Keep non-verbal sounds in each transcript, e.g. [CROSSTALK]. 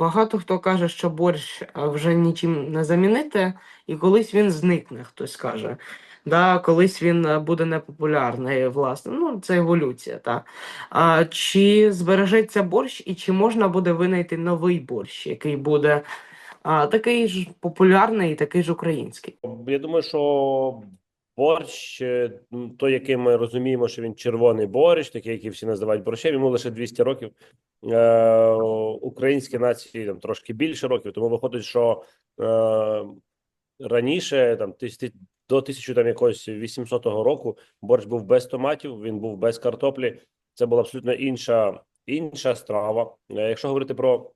багато хто каже, що борщ вже нічим не замінити, і колись він зникне, хтось каже. Да, колись він буде непопулярний, власне. Ну, це еволюція, та. Чи збережеться борщ, і чи можна буде винайти новий борщ, який буде а, такий ж популярний і такий ж український? Я думаю, що борщ, е, той, який ми розуміємо, що він червоний борщ, такий, який всі називають борщем, йому лише 200 років. Е, Українській нації там трошки більше років, тому виходить, що е, раніше, там тис- ти- до 1000 там якогось 800 року, борщ був без томатів, він був без картоплі. Це була абсолютно інша, інша страва. Е, Якщо говорити про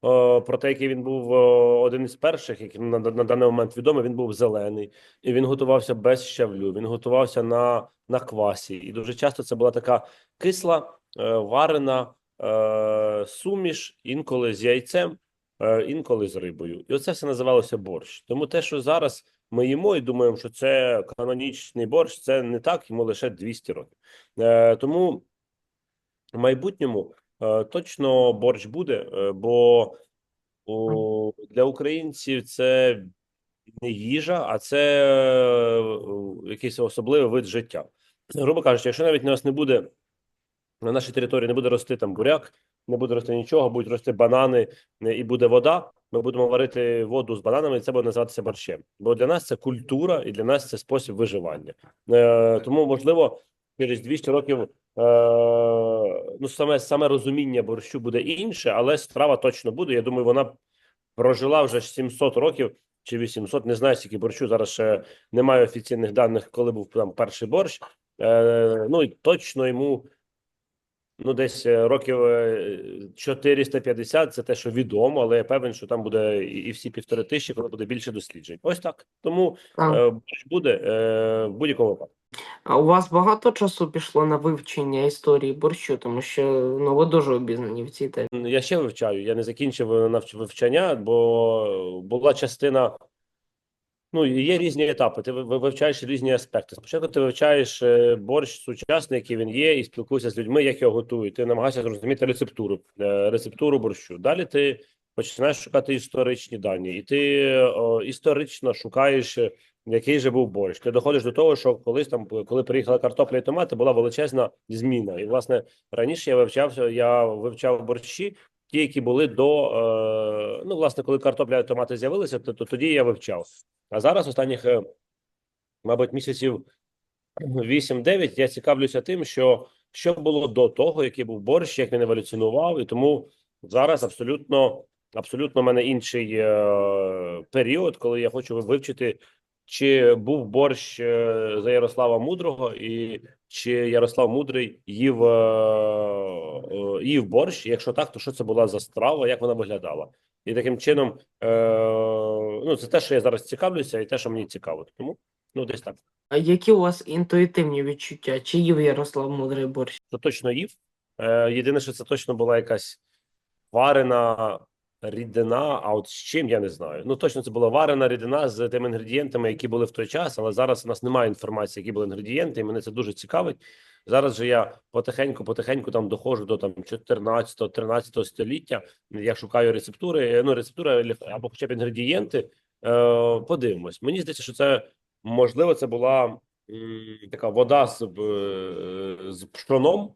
Про те, який він буий один із перших, який на, на даний момент відомий, він був зелений, і він готувався без щавлю. Він готувався на, на квасі, і дуже часто це була така кисла, е, варена е, суміш, інколи з яйцем, е, інколи з рибою. І оце все називалося борщ. Тому те, що зараз ми їмо і думаємо, що це канонічний борщ, це не так, йому лише 200 років. Е, Тому в майбутньому е, точно борщ буде, е, бо для українців це не їжа, а це е, якийсь особливий вид життя. Грубо кажучи, якщо навіть у нас не буде на нашій території не буде рости там буряк, не буде рости нічого, будуть рости банани е, і буде вода. Ми будемо варити воду з бананами, і це буде називатися борщем. Бо для нас це культура і для нас це спосіб виживання. Е, тому, можливо, через 200 років е, ну саме саме розуміння борщу буде інше, але страва точно буде. Я думаю, вона прожила вже 700 років чи 800, не знаю, скільки борщу. Зараз ще немає офіційних даних, коли був там перший борщ. Е, ну і точно йому. Ну, десь е, років е, 450 – це те, що відомо, але я певен, що там буде і і всі півтори тисячі, коли буде більше досліджень. Ось так. Тому е, борщ буде е, в будь-якому випадку. А у вас багато часу пішло на вивчення історії борщу, тому що ну, ви дуже обізнані в цій темі. Я ще вивчаю. Я не закінчив е, навч- вивчання, бо була частина. Ну, є різні етапи. Ти ви- ви- вивчаєш різні аспекти. Спочатку ти вивчаєш е, борщ сучасний, який він є, і спілкуєшся з людьми, як його готують. Ти намагаєшся зрозуміти рецептуру, е, рецептуру борщу. Далі ти починаєш шукати історичні дані, і ти о, історично шукаєш, е, який же був борщ. Ти доходиш до того, що колись там, коли приїхала картопля і томати, була величезна зміна. І власне раніше я вивчався, я вивчав борщі. Ті, які були до е, ну, власне, коли картопля і томати з'явилися, то, то тоді я вивчав. А зараз останніх, е, мабуть, місяців 8-9 я цікавлюся тим, що що було до того, який був борщ, як він еволюціонував, і тому зараз абсолютно абсолютно в мене інший е, період, коли я хочу вивчити, чи був борщ е, за Ярослава Мудрого, і чи Ярослав Мудрий їв, е, е, їв борщ. Якщо так, то що це була за страва, як вона виглядала? І таким чином, ну це те, що я зараз цікавлюся, і те, що мені цікаво. Тому ну десь так. А які у вас інтуїтивні відчуття? Чи їв Ярослав Мудрий борщ? Це точно їв. Єдине, що це точно була якась варена рідина, а от з чим я не знаю. Ну точно це була варена рідина з тими інгредієнтами, які були в той час, але зараз у нас немає інформації, які були інгредієнти, і мене це дуже цікавить. Зараз же я потихеньку, потихеньку там доходжу до там 14-13 століття. Я шукаю рецептури, ну рецептури або хоча б інгредієнти. Е, подивимось. Мені здається, що це можливо, це була м, така вода з, е, з пшоном,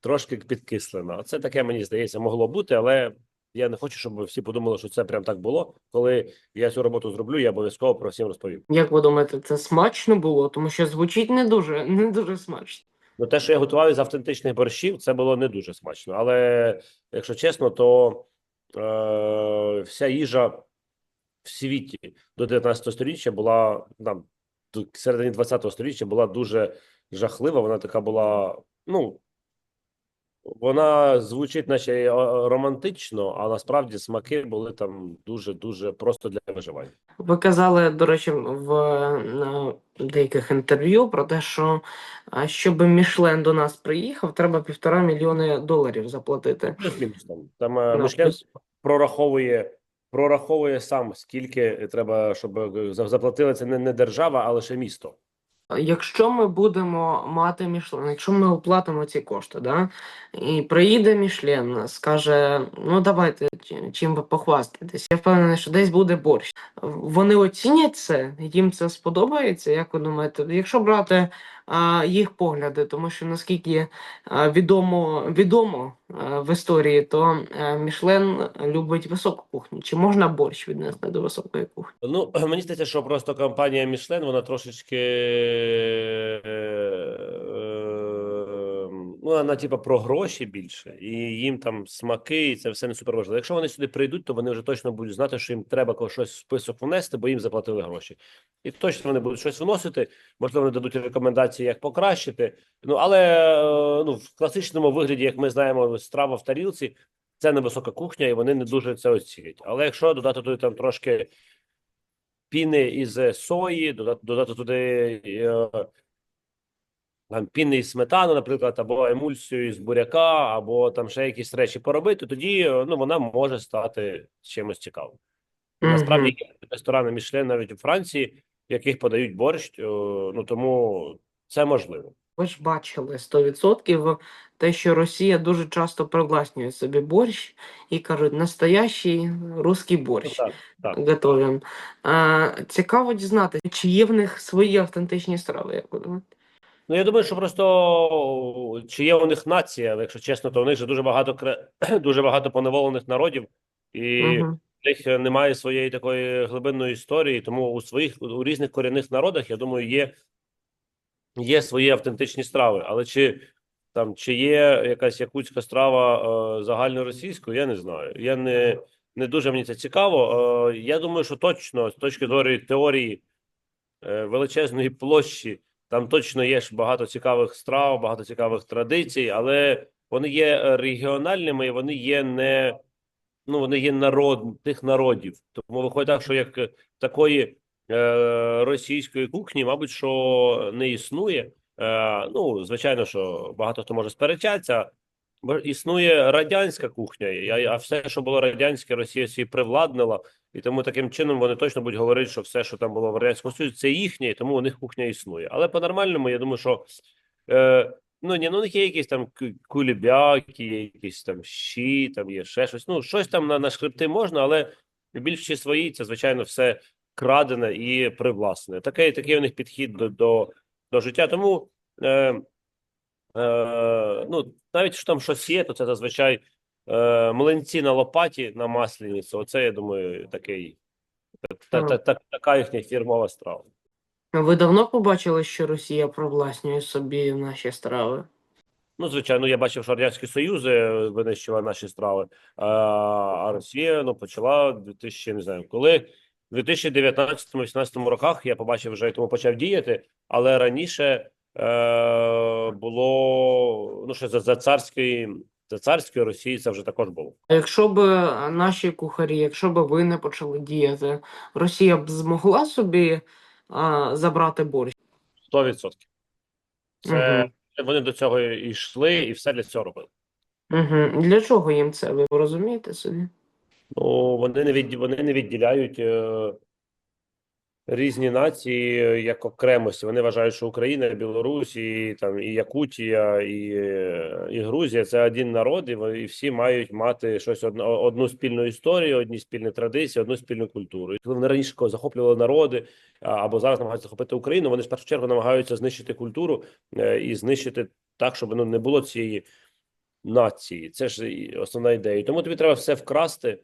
трошки підкислена. Це таке, мені здається, могло бути, але я не хочу, щоб всі подумали, що це прям так було. Коли я цю роботу зроблю, я обов'язково про всім розповім. Як ви думаєте, це смачно було? Тому що звучить не дуже, не дуже смачно. Ну, те, що я готував з автентичних борщів, це було не дуже смачно. Але якщо чесно, то е, вся їжа в світі до 19 століття була там середині 20 століття була дуже жахлива. Вона така була, ну вона звучить, наче е, романтично, а насправді смаки були там дуже дуже просто для виживання. Ви казали, до речі, в на деяких інтерв'ю про те, що щоб Мішлен до нас приїхав, треба півтора мільйони доларів заплатити. Там. Там е, Ну, Мишлен плюс- прораховує, прораховує сам, скільки треба, щоб е, заплатили це не, не держава, а лише місто. Якщо ми будемо мати Мішлен, якщо ми оплатимо ці кошти, да, і приїде Мішлен, скаже: ну давайте чим ви похвастаєтесь. Я впевнений, що десь буде борщ. Вони оцінять це, їм це сподобається. Як ви думаєте? Якщо брати їх погляди, тому що наскільки відомо відомо в історії, то а, Мішлен любить високу кухню. Чи можна борщ віднести до високої кухні? Ну, [CLEARS THROAT] мені здається, що просто компанія Мішлен, вона трошечки. Ну, вона, типа, про гроші більше, і їм там смаки, і це все не супер важливо. Якщо вони сюди прийдуть, то вони вже точно будуть знати, що їм треба ко- щось в список внести, бо їм заплатили гроші. І точно вони будуть щось вносити. Можливо, вони дадуть рекомендації, як покращити. Ну, але е, ну, в класичному вигляді, як ми знаємо, страва в тарілці, це невисока кухня, і вони не дуже це оцінять. Але якщо додати туди там трошки піни із сої, додати, додати туди е, там піни із сметани, наприклад, або емульсію з буряка, або там ще якісь речі поробити, тоді е, ну, вона може стати чимось цікавим. Насправді є ресторани Мішлен навіть у Франції, в яких подають борщ, е, ну тому це можливо. Ви ж бачили 100% те, що Росія дуже часто привласнює собі борщ і кажуть, настоящий русський борщ так, так. готовим. А, цікаво дізнатися, чи є в них свої автентичні страви, як ви думаєте? Ну, я думаю, що просто чи є у них нація, але якщо чесно, то у них же дуже багато [CLEARS THROAT] дуже багато поневолених народів, і Мгм. в них немає своєї такої глибинної історії, тому у своїх у різних корінних народах, я думаю, є, є свої автентичні страви. Але чи там чи є якась якутська страва е, загальноросійською, я не знаю. Я не, не дуже мені це цікаво. Е, я думаю, що точно з точки зору теорії е, величезної площі. Там точно є ж багато цікавих страв, багато цікавих традицій, але вони є регіональними, і вони є не ну вони є народ тих народів. Тому виходить так, що як такої е, російської кухні, мабуть, що не існує. Е, ну, звичайно, що багато хто може сперечатися. Існує радянська кухня, а, все, що було радянське, Росія собі привладнила. І тому таким чином вони точно будуть говорити, що все, що там було в радянському Союзі, це їхнє, і тому у них кухня існує. Але по-нормальному, я думаю, що е, ну ні, ну у них є якісь там ку- кулебяки, є якісь там щі, там є ще щось. Ну, щось там на, на шкрипти можна, але більші свої це, звичайно, все крадене і привласне. Такий, такий у них підхід до, до, до життя. Тому. Е, Е, ну, навіть що там щось є, то це зазвичай е, млинці на лопаті на масленицю. Оце, я думаю, такий, та, та, та, така їхня фірмова страва. Ви давно побачили, що Росія привласнює собі наші страви? Ну, звичайно, я бачив, що Радянський Союз е, винищував наші страви, а, а Росія ну, почала 2000, не знаю, коли в 2019-2018 роках я побачив вже тому почав діяти, але раніше е, було ну, ще за, за царської, за царської Росії це вже також було. А Якщо б е, наші кухарі, якщо б ви не почали діяти, Росія б змогла собі а, забрати борщ? 100%. Це Мгм. вони до цього і йшли, і все для цього робили. Угу. Для чого їм це? Ви розумієте собі? Ну, вони не від, вони не відділяють е, різні нації е, як окремості. Вони вважають, що Україна, Білорусь, і там і Якутія, і, е, і Грузія це один народ, і, всі мають мати щось одно, одну спільну історію, одні спільні традиції, одну спільну культуру. І коли вони раніше захоплювали народи або зараз намагаються захопити Україну, вони в першу чергу намагаються знищити культуру е, і знищити так, щоб ну, не було цієї нації. Це ж основна ідея. Тому тобі треба все вкрасти.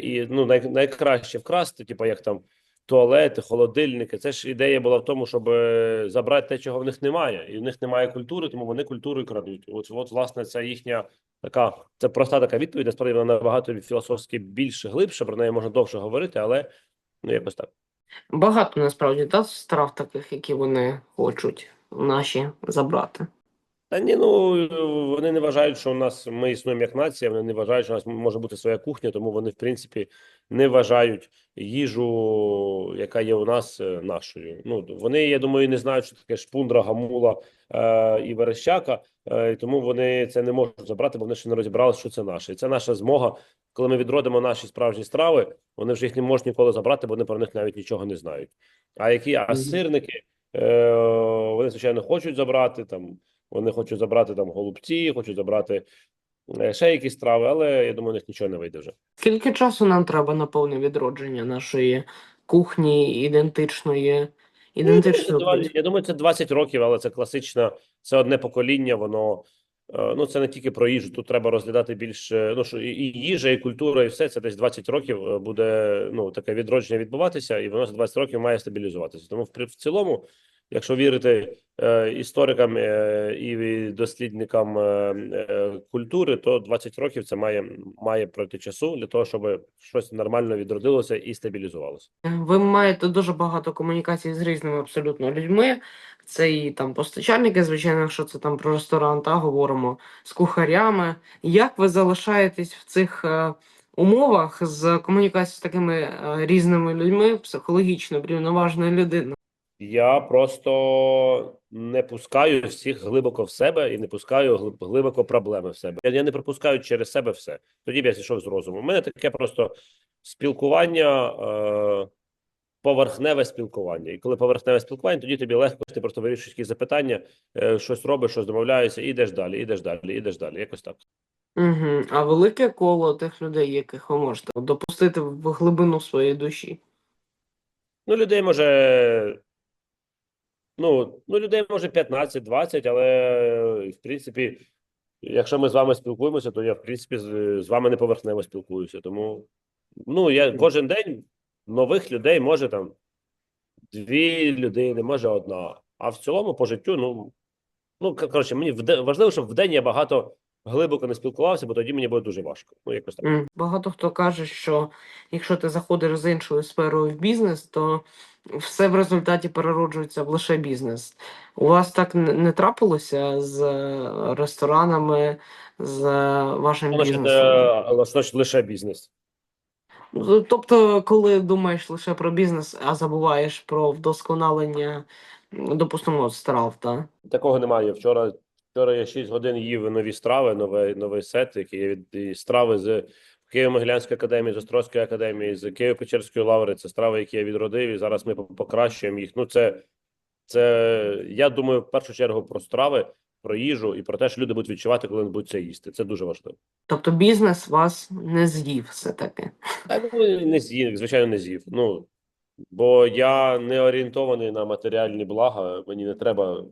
І ну най, найкраще вкрасти, типу як там туалети, холодильники. Це ж ідея була в тому, щоб е, забрати те, чого в них немає, і в них немає культури, тому вони культуру крадуть. От, от власне, це їхня така, це проста така відповідь. Насправді вона набагато філософськи більше глибше. Про неї можна довше говорити, але ну якось так. Багато насправді та страв таких, які вони хочуть наші забрати. Та ні, ну вони не вважають, що у нас ми існуємо як нація. Вони не вважають, що у нас може бути своя кухня, тому вони, в принципі, не вважають їжу, яка є у нас, е, нашою. Ну вони, я думаю, не знають, що таке шпундра, гамула е, і верещака, е, тому вони це не можуть забрати, бо вони ще не розібралися, що це наше. І це наша змога. Коли ми відродимо наші справжні страви, вони вже їх не можуть ніколи забрати, бо вони про них навіть нічого не знають. А які а сирники? Е, вони, звичайно, хочуть забрати там, вони хочуть забрати там голубці, хочуть забрати ще якісь страви, але я думаю, у них нічого не вийде вже. Скільки часу нам треба на повне відродження нашої кухні ідентичної, ідентичної Ну, Я думаю, це 20 років, але це класична, це одне покоління. Воно е, ну це не тільки про їжу. Тут треба розглядати більше. Ну що і і їжа, і культура, і все це десь 20 років е, буде ну таке відродження відбуватися, і воно за 20 років має стабілізуватися. Тому в, в цілому, якщо вірити е, історикам е, і дослідникам е, культури, то 20 років це має має пройти часу для того, щоб щось нормально відродилося і стабілізувалося. Ви маєте дуже багато комунікацій з різними абсолютно людьми. Це і там постачальники, звичайно, якщо це там про ресторан, та говоримо з кухарями. Як ви залишаєтесь в цих е, умовах з комунікацією з такими е, різними людьми, психологічно врівноваженою людиною? Я просто не пускаю всіх глибоко в себе і не пускаю глибоко проблеми в себе. Я, не пропускаю через себе все. Тоді б я зійшов з розуму. У мене таке просто спілкування, е, поверхневе спілкування. І коли поверхневе спілкування, тоді тобі легко ти просто вирішуєш якісь запитання, е, щось робиш, щось домовляєшся, і йдеш далі, ідеш далі, ідеш далі. Якось так. Угу. А велике коло тих людей, яких ви можете допустити в глибину своєї душі? Ну, людей може. Ну, ну, людей може 15-20, але в принципі, якщо ми з вами спілкуємося, то я, в принципі, з, з вами не поверхнево спілкуюся. Тому ну, я кожен день нових людей може там дві людини, може одна. А в цілому по життю, ну, ну коротше, мені вде- важливо, щоб в день я багато глибоко не спілкувався, бо тоді мені буде дуже важко. Ну, якось так. Багато хто каже, що якщо ти заходиш з іншою сферою в бізнес, то все в результаті перероджується в лише бізнес. У вас так не трапилося з е, ресторанами, з е, вашим значить, бізнесом? значить, лише бізнес. Ну, Тобто, коли думаєш лише про бізнес, а забуваєш про вдосконалення, допустимо, страв, так? Такого немає. Вчора, вчора я 6 годин їв нові страви, новий, новий сет, який від страви з Києво-Могилянської академії, з Острозької академії, з Києво-Печерської лаври. Це страви, які я відродив, і зараз ми покращуємо їх. Ну, це, це я думаю, в першу чергу про страви, про їжу і про те, що люди будуть відчувати, коли вони будуть це їсти. Це дуже важливо. Тобто бізнес вас не з'їв все-таки. Та ну, не з'їв, звичайно, не з'їв. Ну, бо я не орієнтований на матеріальні блага. Мені не треба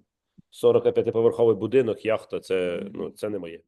45-поверховий будинок, яхта. Це, ну, це не моє.